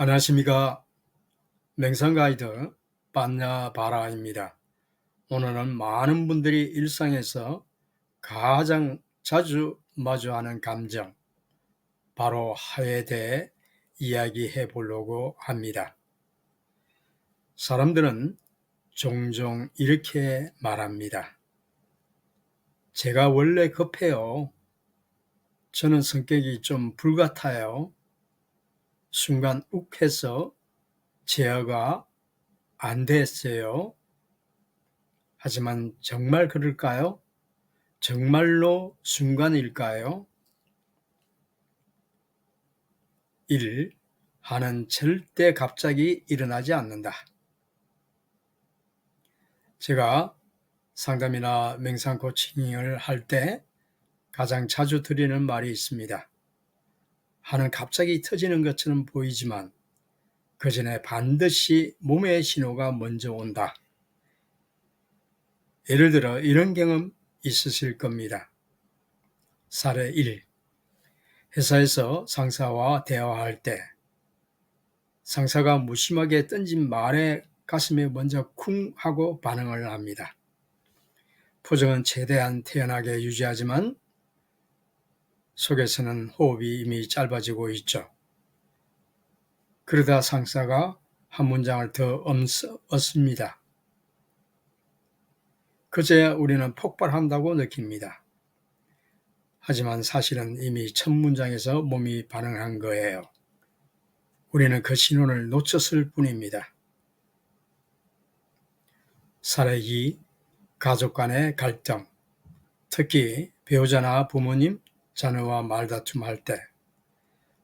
안녕하십니까. 맹상 가이드 반야바라입니다. 오늘은 많은 분들이 일상에서 가장 자주 마주하는 감정, 바로 하에 대해 이야기해 보려고 합니다. 사람들은 종종 이렇게 말합니다. 제가 원래 급해요. 저는 성격이 좀 불같아요. 순간 욱 해서 제어가 안 됐어요. 하지만 정말 그럴까요? 정말로 순간일까요? 1. 하는 절대 갑자기 일어나지 않는다. 제가 상담이나 맹상 코칭을 할 때 가장 자주 드리는 말이 있습니다. 하는 갑자기 터지는 것처럼 보이지만 그 전에 반드시 몸의 신호가 먼저 온다. 예를 들어 이런 경험 있으실 겁니다. 사례 1. 회사에서 상사와 대화할 때 상사가 무심하게 던진 말에 가슴에 먼저 쿵 하고 반응을 합니다. 표정은 최대한 태연하게 유지하지만 속에서는 호흡이 이미 짧아지고 있죠. 그러다 상사가 한 문장을 더 얻습니다. 그제야 우리는 폭발한다고 느낍니다. 하지만 사실은 이미 첫 문장에서 몸이 반응한 거예요. 우리는 그 신호를 놓쳤을 뿐입니다. 사례 2. 가족 간의 갈등, 특히 배우자나 부모님, 자녀와 말다툼할 때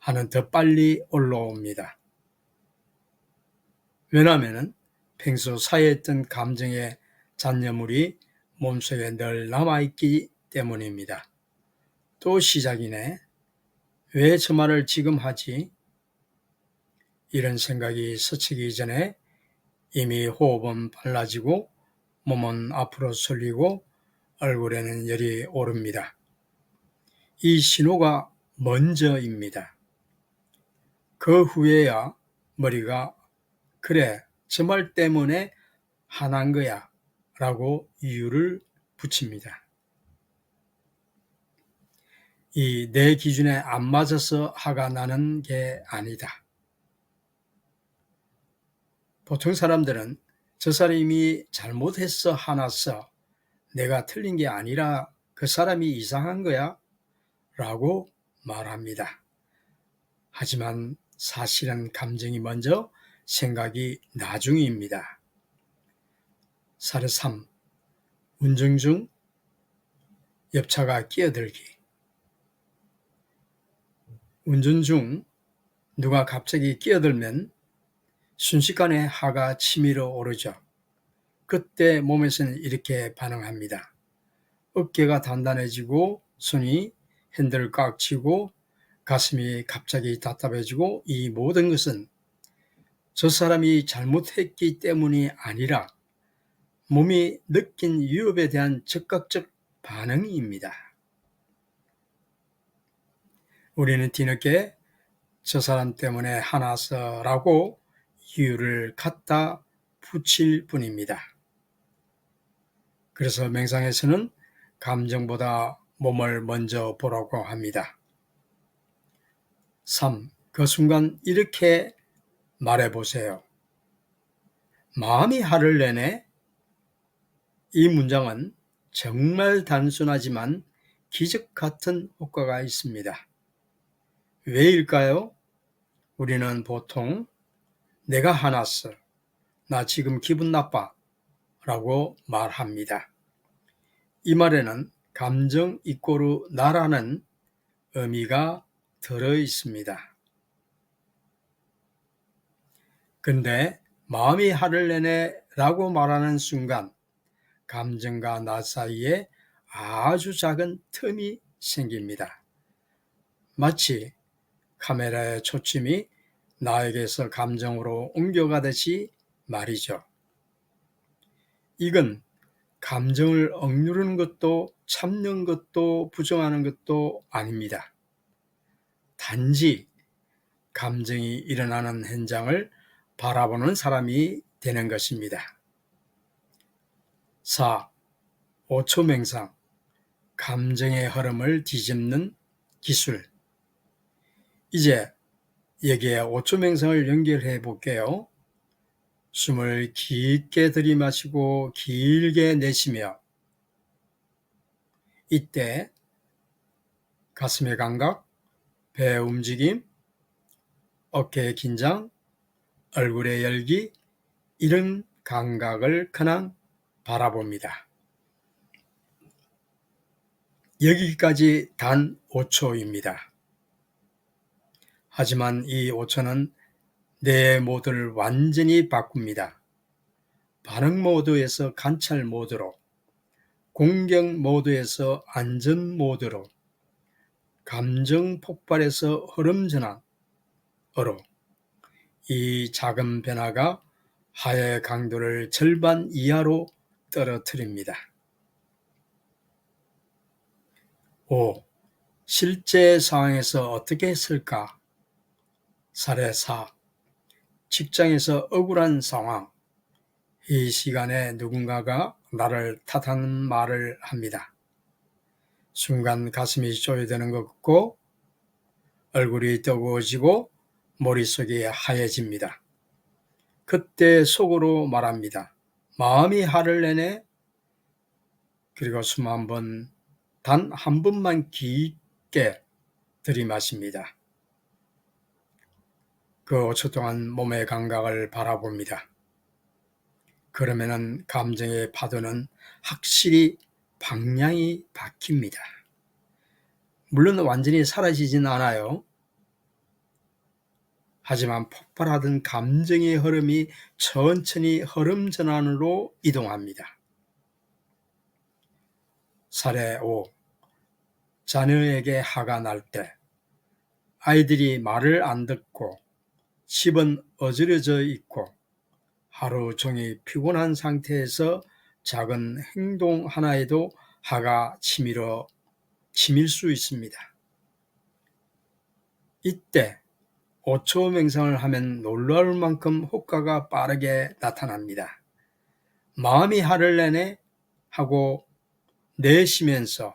하는 더 빨리 올라옵니다. 왜냐하면 평소 쌓여있던 감정의 잔여물이 몸속에 늘 남아있기 때문입니다. 또 시작이네. 왜 저 말을 지금 하지? 이런 생각이 스치기 전에 이미 호흡은 빨라지고 몸은 앞으로 쏠리고 얼굴에는 열이 오릅니다. 이 신호가 먼저입니다. 그 후에야 머리가 그래, 저 말 때문에 화난 거야 라고 이유를 붙입니다. 이 내 기준에 안 맞아서 화가 나는 게 아니다. 보통 사람들은 저 사람이 잘못했어 화났어 내가 틀린 게 아니라 그 사람이 이상한 거야 라고 말합니다. 하지만 사실은 감정이 먼저 생각이 나중입니다. 사례 3. 운전 중 옆차가 끼어들기. 운전 중 누가 갑자기 끼어들면 순식간에 하가 치밀어 오르죠. 그때 몸에서는 이렇게 반응합니다. 어깨가 단단해지고 손이 핸들을 꽉 쥐고 가슴이 갑자기 답답해지고 이 모든 것은 저 사람이 잘못했기 때문이 아니라 몸이 느낀 위협에 대한 즉각적 반응입니다. 우리는 뒤늦게 저 사람 때문에 화나서라고 이유를 갖다 붙일 뿐입니다. 그래서 맹상에서는 감정보다 몸을 먼저 보라고 합니다. 3. 그 순간 이렇게 말해 보세요. 마음이 화를 내네? 이 문장은 정말 단순하지만 기적 같은 효과가 있습니다. 왜일까요? 우리는 보통 내가 화났어. 나 지금 기분 나빠. 라고 말합니다. 이 말에는 감정 이꼬르 나라는 의미가 들어 있습니다. 근데 마음이 화를 내네 라고 말하는 순간 감정과 나 사이에 아주 작은 틈이 생깁니다. 마치 카메라의 초침이 나에게서 감정으로 옮겨가듯이 말이죠. 이건 감정을 억누르는 것도 참는 것도 부정하는 것도 아닙니다. 단지 감정이 일어나는 현장을 바라보는 사람이 되는 것입니다. 4. 5초 명상 감정의 흐름을 뒤집는 기술 이제 여기에 5초 명상을 연결해 볼게요. 숨을 깊게 들이마시고 길게 내쉬며 이때 가슴의 감각, 배 움직임, 어깨의 긴장, 얼굴의 열기 이런 감각을 그냥 바라봅니다. 여기까지 단 5초입니다. 하지만 이 5초는 내 모드를 완전히 바꿉니다. 반응 모드에서 관찰 모드로, 공격 모드에서 안전 모드로, 감정 폭발에서 흐름 전환으로 이 작은 변화가 하의 강도를 절반 이하로 떨어뜨립니다. 5. 실제 상황에서 어떻게 했을까? 사례 4. 직장에서 억울한 상황. 이 시간에 누군가가 나를 탓하는 말을 합니다. 순간 가슴이 쪼여드는 것 같고 얼굴이 뜨거워지고 머릿속이 하얘집니다. 그때 속으로 말합니다. 마음이 화를 내네. 그리고 숨 한 번, 단 한 번만 깊게 들이마십니다. 그 5초 동안 몸의 감각을 바라봅니다. 그러면은 감정의 파도는 확실히 방향이 바뀝니다. 물론 완전히 사라지진 않아요. 하지만 폭발하던 감정의 흐름이 천천히 흐름 전환으로 이동합니다. 사례 5. 자녀에게 화가 날 때, 아이들이 말을 안 듣고 집은 어지러져 있고 하루 종일 피곤한 상태에서 작은 행동 하나에도 화가 치밀어 치밀 수 있습니다. 이때 5초 명상을 하면 놀라울 만큼 효과가 빠르게 나타납니다. 마음이 화를 내네 하고 내쉬면서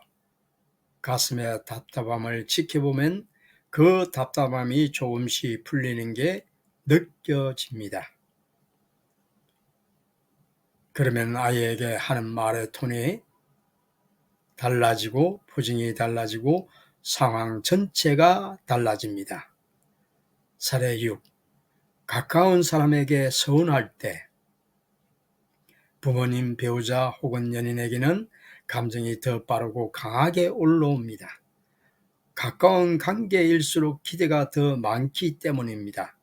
가슴의 답답함을 지켜보면 그 답답함이 조금씩 풀리는 게 느껴집니다. 그러면 아이에게 하는 말의 톤이 달라지고 표정이 달라지고 상황 전체가 달라집니다. 사례 6. 가까운 사람에게 서운할 때 부모님, 배우자 혹은 연인에게는 감정이 더 빠르고 강하게 올라옵니다. 가까운 관계일수록 기대가 더 많기 때문입니다.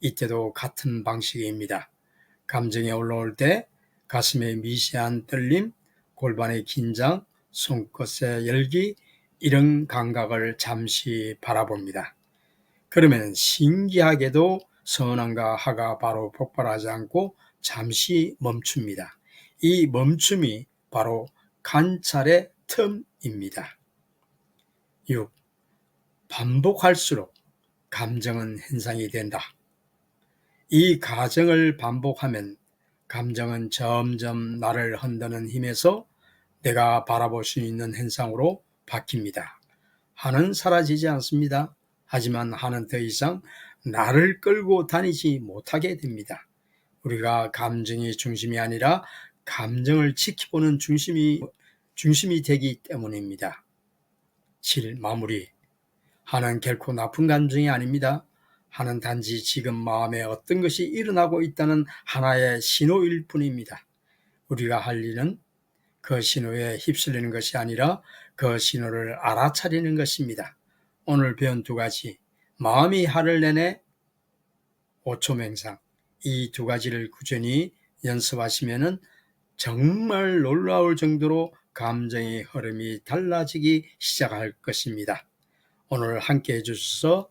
이때도 같은 방식입니다. 감정이 올라올 때 가슴의 미세한 떨림, 골반의 긴장, 손끝의 열기, 이런 감각을 잠시 바라봅니다. 그러면 신기하게도 선함과 하가 바로 폭발하지 않고 잠시 멈춥니다. 이 멈춤이 바로 관찰의 틈입니다. 6. 반복할수록 감정은 현상이 된다. 이 과정을 반복하면 감정은 점점 나를 흔드는 힘에서 내가 바라볼 수 있는 현상으로 바뀝니다. 하는 사라지지 않습니다. 하지만 하는 더 이상 나를 끌고 다니지 못하게 됩니다. 우리가 감정이 중심이 아니라 감정을 지켜보는 중심이, 중심이 되기 때문입니다. 7. 마무리. 하는 결코 나쁜 감정이 아닙니다. 하는 단지 지금 마음에 어떤 것이 일어나고 있다는 하나의 신호일 뿐입니다. 우리가 할 일은 그 신호에 휩쓸리는 것이 아니라 그 신호를 알아차리는 것입니다. 오늘 배운 두 가지, 마음이 화를 내내 5초 맹상, 이 두 가지를 꾸준히 연습하시면 정말 놀라울 정도로 감정의 흐름이 달라지기 시작할 것입니다. 오늘 함께 해주셔서